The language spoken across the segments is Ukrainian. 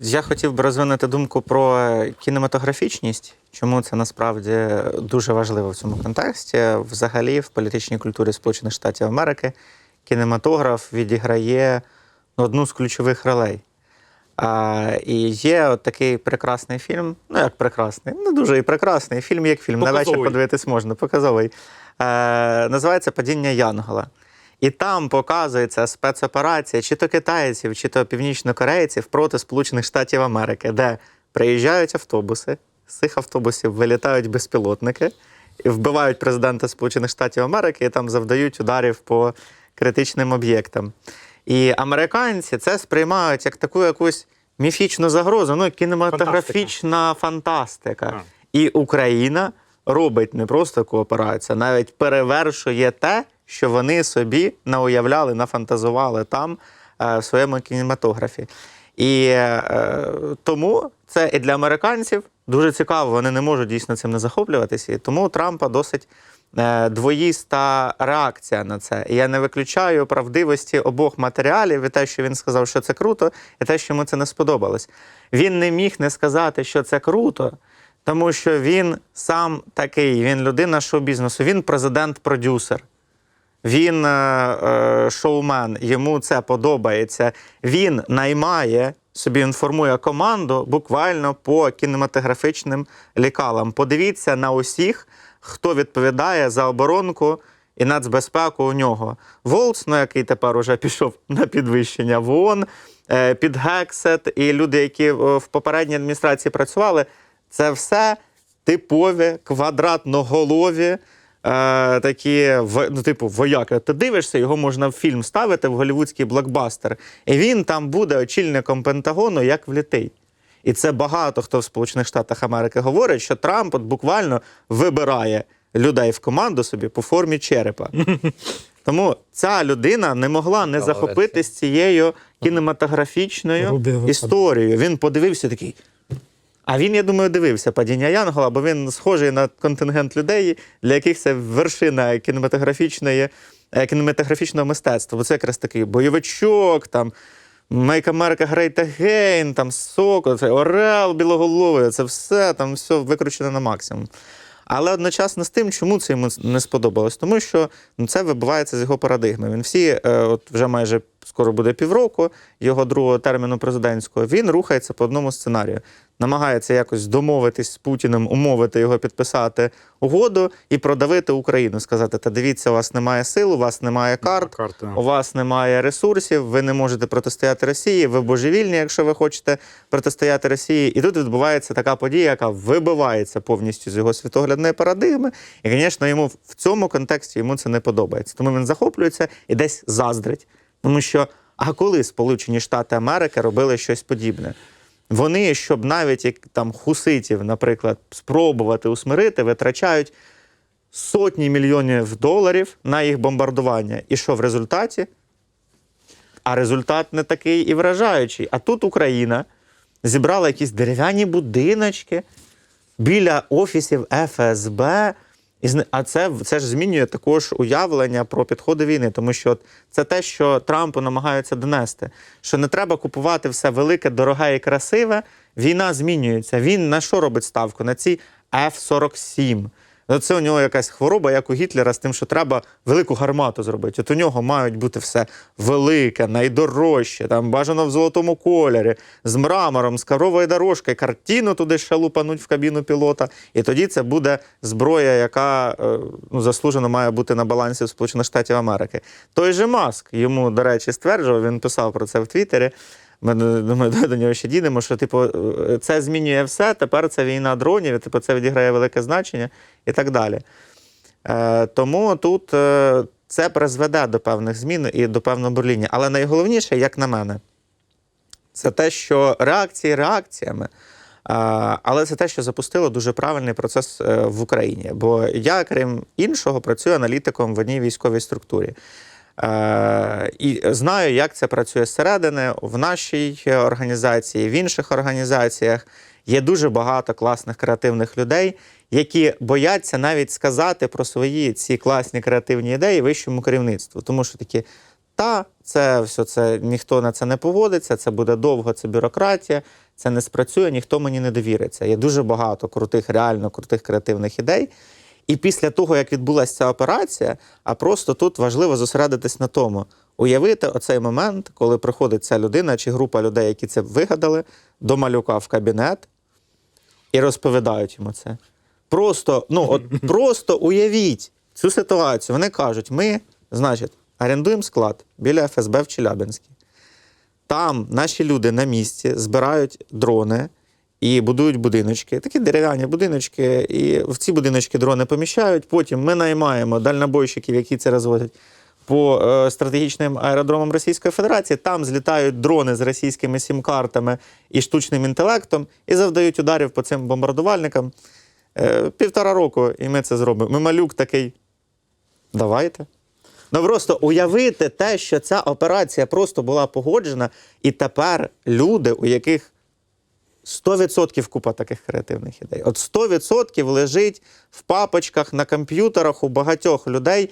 Я хотів би розвинути думку про кінематографічність. Чому це насправді дуже важливо в цьому контексті? Взагалі, в політичній культурі Сполучених Штатів Америки кінематограф відіграє ну, одну з ключових ролей. А, і є от такий прекрасний фільм, ну як прекрасний, не дуже і прекрасний фільм, як фільм. На вечір подивитись можна, показовий. Е, називається Падіння Янгола. І там показується спецоперація чи то китайців, чи то північнокорейців проти Сполучених Штатів Америки, де приїжджають автобуси, з цих автобусів вилітають безпілотники і вбивають президента Сполучених Штатів Америки і там завдають ударів по критичним об'єктам. І американці це сприймають як таку якусь міфічну загрозу, ну кінематографічна фантастика. А. І Україна робить не просто таку операцію, а навіть перевершує те, що вони собі науявляли, нафантазували там е, в своєму кінематографі. І е, тому це і для американців дуже цікаво. Вони не можуть дійсно цим не захоплюватися. І тому у Трампа досить е, двоїста реакція на це. І я не виключаю правдивості обох матеріалів і те, що він сказав, що це круто, і те, що йому це не сподобалось. Він не міг не сказати, що це круто, тому що він сам такий, він людина шоу-бізнесу, він президент-продюсер. Він е, е, шоумен, йому це подобається. Він наймає собі інформує команду буквально по кінематографічним лікалам. Подивіться на усіх, хто відповідає за оборонку і нацбезпеку у нього. Волц, ну який тепер уже пішов на підвищення в ООН, е, під Гексет і люди, які е, в попередній адміністрації працювали, це все типові квадратноголові. Е, такі ну, типу, вояки. Ти дивишся, його можна в фільм ставити в голівудський блокбастер. І він там буде очільником Пентагону, як влітий. І це багато хто в Сполучених Штатах Америки говорить, що Трамп от буквально вибирає людей в команду собі по формі черепа. Тому ця людина не могла не захопитись цією кінематографічною історією. Він подивився такий. А він, я думаю, дивився падіння Янгола, бо він схожий на контингент людей, для яких це вершина кінематографічної, е, кінематографічного мистецтва. Бо це якраз такий бойовичок, там Make America Great Again, там Соко, це Орел білоголовий, це все там все викручено на максимум. Але одночасно з тим, чому це йому не сподобалось? Тому що ну, це вибивається з його парадигми. Він всі, е, от вже майже скоро буде півроку його другого терміну президентського, він рухається по одному сценарію. Намагається якось домовитись з Путіним, умовити його підписати угоду і продавити Україну. Сказати: та дивіться, у вас немає сил, у вас немає карт, карти. у вас немає ресурсів, ви не можете протистояти Росії, ви божевільні, якщо ви хочете протистояти Росії. І тут відбувається така подія, яка вибивається повністю з його світоглядної парадигми. І, звісно, йому в цьому контексті йому це не подобається. Тому він захоплюється і десь заздрить. Тому що, а коли Сполучені Штати Америки робили щось подібне? Вони, щоб навіть як там хуситів, наприклад, спробувати усмирити, витрачають сотні мільйонів доларів на їх бомбардування. І що в результаті? А результат не такий і вражаючий. А тут Україна зібрала якісь дерев'яні будиночки біля офісів ФСБ. І А це, це ж змінює також уявлення про підходи війни, тому що от це те, що Трампу намагаються донести, що не треба купувати все велике, дороге і красиве. Війна змінюється. Він на що робить ставку? На ці F-47. Ну, Це у нього якась хвороба, як у Гітлера, з тим, що треба велику гармату зробити. От у нього мають бути все велике, найдорожче, там бажано в золотому кольорі, з мрамором, з коровою дорожкою, картину туди ще лупануть в кабіну пілота. І тоді це буде зброя, яка е, ну, заслужено має бути на балансі Сполучених Штатів Америки. Той же Маск йому, до речі, стверджував, він писав про це в Твіттері. Ми думаю, до, нього ще дійдемо, що типу, е, це змінює все. Тепер це війна дронів, типу, це відіграє велике значення і так далі. Е, тому тут е, це призведе до певних змін і до певного бурління. Але найголовніше, як на мене, це те, що реакції реакціями. А, Але це те, що запустило дуже правильний процес е, в Україні. Бо я, крім іншого, працюю аналітиком в одній військовій структурі. Е, І знаю, як це працює зсередини в нашій організації, в інших організаціях. Є дуже багато класних креативних людей, які бояться навіть сказати про свої ці класні креативні ідеї вищому керівництву. Тому що такі, та це все це ніхто на це не поводиться, це буде довго, це бюрократія, це не спрацює, ніхто мені не довіриться. Є дуже багато крутих, реально крутих креативних ідей. І після того, як відбулася ця операція, а просто тут важливо зосередитись на тому, уявити оцей момент, коли приходить ця людина чи група людей, які це вигадали, до малюка в кабінет і розповідають йому це. Просто, ну, от просто уявіть цю ситуацію. Вони кажуть: ми, значить, орендуємо склад біля ФСБ в Челябинській. Там наші люди на місці збирають дрони і будують будиночки, такі дерев'яні будиночки, і в ці будиночки дрони поміщають. Потім ми наймаємо дальнобойщиків, які це розводять по е, стратегічним аеродромам Російської Федерації. Там злітають дрони з російськими сім-картами і штучним інтелектом і завдають ударів по цим бомбардувальникам. Е, півтора року, і ми це зробимо. Мималюк такий. Давайте. Ну просто уявити те, що ця операція просто була погоджена, і тепер люди, у яких 100% купа таких креативних ідей. От 100% лежить в папочках на комп'ютерах у багатьох людей.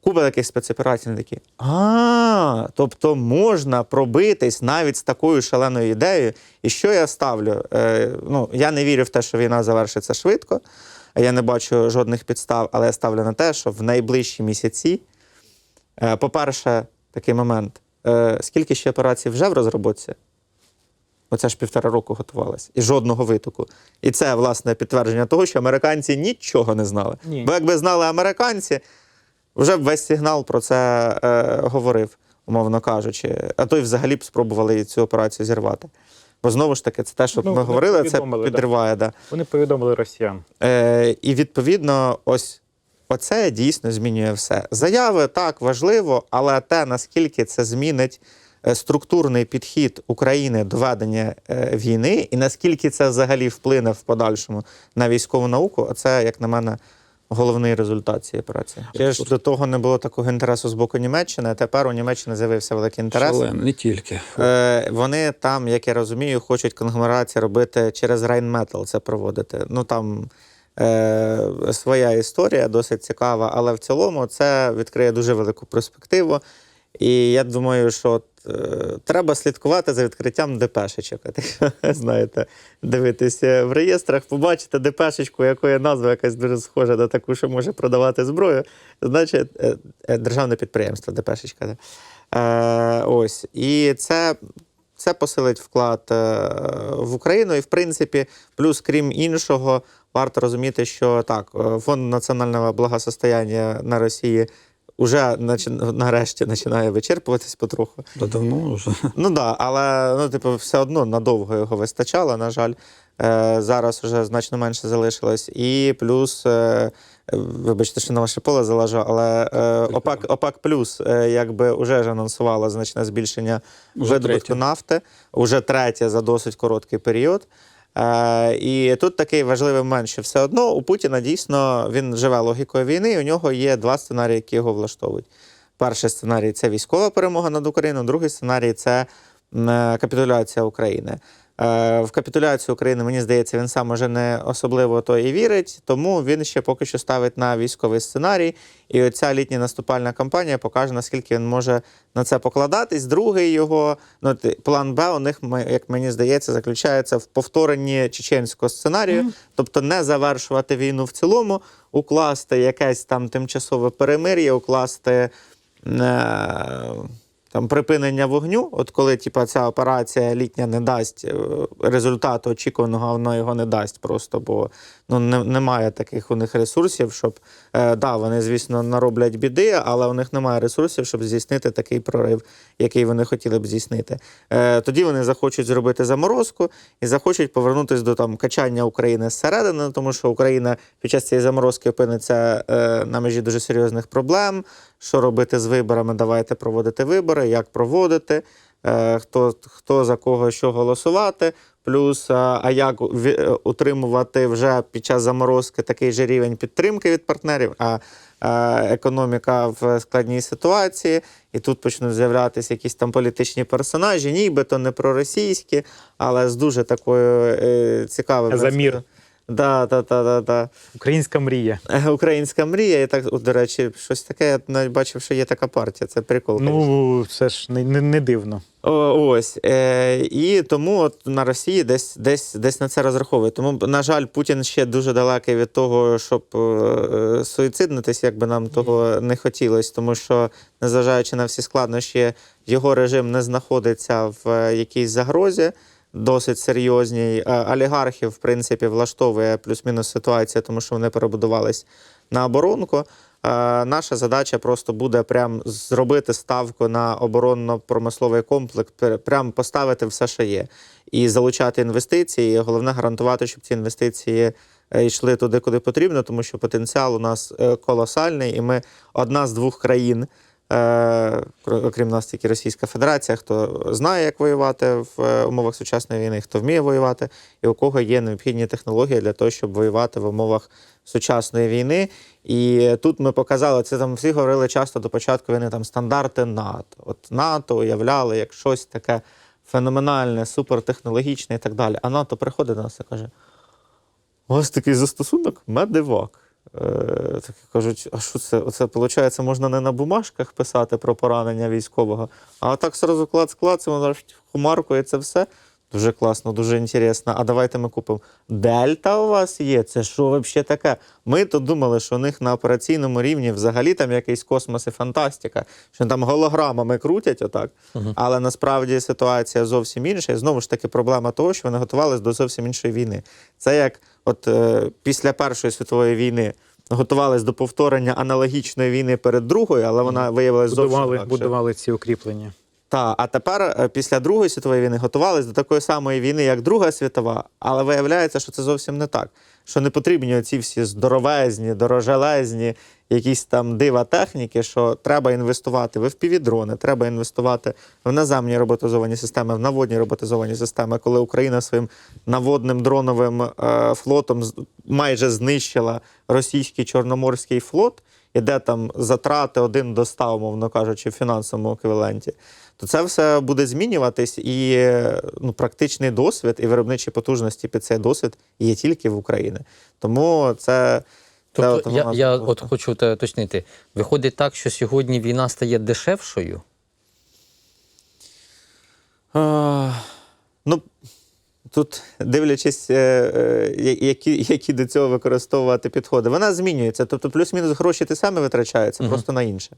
Купа таких спецоперацій такі. А, тобто можна пробитись навіть з такою шаленою ідеєю. І що я ставлю? Е, ну, я не вірю в те, що війна завершиться швидко. Я не бачу жодних підстав, але я ставлю на те, що в найближчі місяці, е, по-перше, такий момент. Е, скільки ще операцій вже в розробці? Оце ж півтора року готувалось. І жодного витоку. І це, власне, підтвердження того, що американці нічого не знали. Ні. Бо якби знали американці, вже б весь сигнал про це е, говорив, умовно кажучи. А то й взагалі б спробували цю операцію зірвати. Бо знову ж таки, це те, що Ну, ми говорили, це повідомили, да. підриває. Да. Вони повідомили росіян. Е, і відповідно, ось оце дійсно змінює все. Заяви так важливо, але те, наскільки це змінить структурний підхід України до ведення е, війни, і наскільки це взагалі вплине в подальшому на військову науку, оце, як на мене, головний результат цієї операції. Ще ж до того не було такого інтересу з боку Німеччини, а тепер у Німеччини з'явився великий інтерес. Шалено, не тільки. Е, вони там, як я розумію, хочуть конгломерацію робити через Rheinmetall це проводити. Ну там е, своя історія досить цікава, але в цілому це відкриє дуже велику перспективу. І я думаю, що от, е, треба слідкувати за відкриттям ДПшечок. Знаєте, дивитися в реєстрах, побачите ДПшечку, якої назва якась дуже схожа на таку, що може продавати зброю. Значить, е, е, державне підприємство, ДПшечка. да. Е, ось. І це, це посилить вклад е, в Україну. І, в принципі, плюс, крім іншого, варто розуміти, що так, е, фонд національного благосостояння на Росії вже нарешті починає вичерпуватись потроху. Та давно вже. Ну так, да, але ну, типу, все одно надовго його вистачало, на жаль. Е, зараз вже значно менше залишилось. І плюс, е, вибачте, що на ваше поле залажу, але е, ОПАК, ОПАК Плюс е, якби вже ж анонсувало значне збільшення видобутку третє. нафти, уже третє за досить короткий період. Е, і тут такий важливий момент, що все одно у Путіна дійсно він живе логікою війни, і у нього є два сценарії, які його влаштовують. Перший сценарій це військова перемога над Україною, другий сценарій це е, капітуляція України. Е, В капітуляцію України, мені здається, він сам уже не особливо то і вірить, тому він ще поки що ставить на військовий сценарій. І оця літня наступальна кампанія покаже, наскільки він може на це покладатись. Другий його ну, план Б у них, як мені здається, заключається в повторенні чеченського сценарію, тобто не завершувати війну в цілому, укласти якесь там тимчасове перемир'я, укласти. Е, там припинення вогню, от коли типа, ця операція літня не дасть е, результату очікуваного, вона його не дасть просто, бо ну, не, немає таких у них ресурсів, щоб е, да, вони, звісно, нароблять біди, але у них немає ресурсів, щоб здійснити такий прорив, який вони хотіли б здійснити. Е, тоді вони захочуть зробити заморозку і захочуть повернутися до там качання України зсередини, тому що Україна під час цієї заморозки опиниться е, на межі дуже серйозних проблем. Що робити з виборами? Давайте проводити вибори, як проводити, е, хто, хто за кого що голосувати. Плюс, а, а як е, утримувати вже під час заморозки такий же рівень підтримки від партнерів, а, економіка в складній ситуації, і тут почнуть з'являтися якісь там політичні персонажі, нібито не проросійські, але з дуже такою е, цікавою За мір. Да, да, да, да, да. Українська мрія. Е, Українська мрія, і так, от, до речі, щось таке, я навіть бачив, що є така партія. Це прикол. Ну, це ж не, не, не дивно. О, ось. Е, і тому от на Росії десь, десь, десь на це розраховує. Тому, на жаль, Путін ще дуже далекий від того, щоб е, е, суїциднитись, як би нам того не хотілося. Тому що, незважаючи на всі складнощі, його режим не знаходиться в е, якійсь загрозі. Досить серйозній. Е, Олігархів, в принципі, влаштовує плюс-мінус ситуація, тому що вони перебудувались на оборонку. Е, Наша задача просто буде прям зробити ставку на оборонно-промисловий комплекс, прям поставити все, що є, і залучати інвестиції. Головне гарантувати, щоб ці інвестиції е, йшли туди, куди потрібно, тому що потенціал у нас колосальний, і ми одна з двох країн. Е, кр- Окрім нас, тільки Російська Федерація, хто знає, як воювати в е, умовах сучасної війни, хто вміє воювати, і у кого є необхідні технології для того, щоб воювати в умовах сучасної війни. І тут ми показали, це там всі говорили часто до початку війни там стандарти НАТО. От НАТО уявляли як щось таке феноменальне, супертехнологічне і так далі. А НАТО приходить до нас і каже: у вас такий застосунок медивак. Е, такі кажуть, а що це? Оце, виходить, можна не на бумажках писати про поранення військового, а так сразу клац-клац, воно ж хумарку це все. Дуже класно, дуже інтересно. А давайте ми купимо. Дельта у вас є? Це що взагалі таке? Ми то думали, що у них на операційному рівні взагалі там якийсь космос і фантастика, що там голограмами крутять отак. Але насправді ситуація зовсім інша. І знову ж таки проблема того, що вони готувалися до зовсім іншої війни. Це як от е, після Першої світової війни готувались до повторення аналогічної війни перед другою, але вона виявилася зовсім Будували, будували ці укріплення. Так, а тепер е, після Другої світової війни готувалися до такої самої війни, як Друга світова, але виявляється, що це зовсім не так. Що не потрібні оці всі здоровезні, дорожелезні, якісь там дива техніки, що треба інвестувати в FPV-дрони, треба інвестувати в наземні роботизовані системи, в наводні роботизовані системи, коли Україна своїм наводним дроновим е, флотом майже знищила російський чорноморський флот, і де там затрати один до 100, умовно кажучи, в фінансовому еквіваленті, то це все буде змінюватись, і е, ну, практичний досвід і виробничі потужності під цей досвід є тільки в Україні. Тому це. це Тобто, от я, я от хочу уточнити. Виходить так, що сьогодні війна стає дешевшою. А, ну, тут дивлячись, е, е, які, які до цього використовувати підходи. Вона змінюється. Тобто, плюс-мінус гроші ти саме витрачаються, просто на інше.